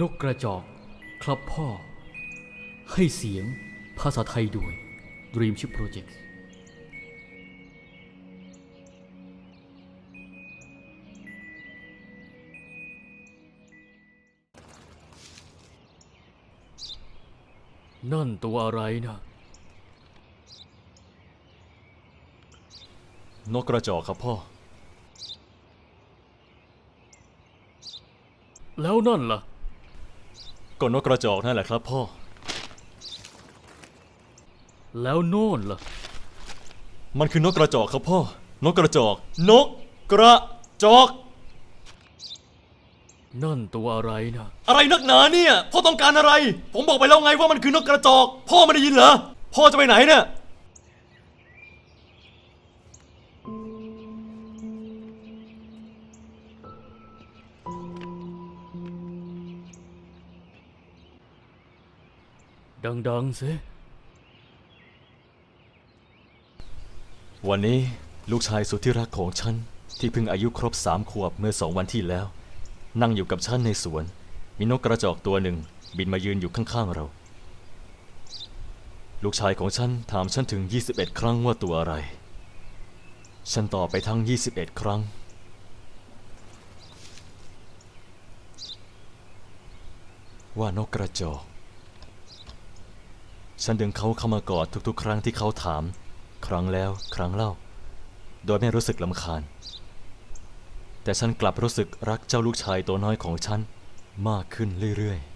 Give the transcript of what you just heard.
นกกระจอก ครับพ่อ ให้เสียงภาษาไทยด้วย Dreamship Project นั่นตัวอะไรนะนกกระจอกครับพ่อ แล้วนั่นล่ะ ก็นกกระจอกนั่นแหละครับพ่อ แล้วโน่นล่ะ มันคือนกกระจอกครับพ่อ นกกระจอก นกกระจอก นั่นตัวอะไรนะอะไรนักหนาเนี่ย พ่อต้องการอะไร ผมบอกไปแล้วไงว่ามันคือนกกระจอก พ่อไม่ได้ยินเหรอ พ่อจะไปไหนเนี่ย ดังๆสิวันนี้ลูกชายสุดที่รักของฉัน ที่เพิ่งอายุครบสามขวบเมื่อสองวันที่แล้ว นั่งอยู่กับฉันในสวน มีนกกระจอกตัวหนึ่ง บินมายืนอยู่ข้างๆเรา ลูกชายของฉันถามฉันถึง 21 ครั้งว่าตัวอะไร ฉันตอบไปทั้ง 21 ครั้ง ว่านกกระจอก ฉันดึงเขาเข้ามากอดทุกๆ ครั้งที่เขาถาม ครั้งแล้วครั้งเล่า โดยไม่รู้สึกลำคาญ แต่ฉันกลับรู้สึกรักเจ้าลูกชายตัวน้อยของฉันมากขึ้นเรื่อยๆ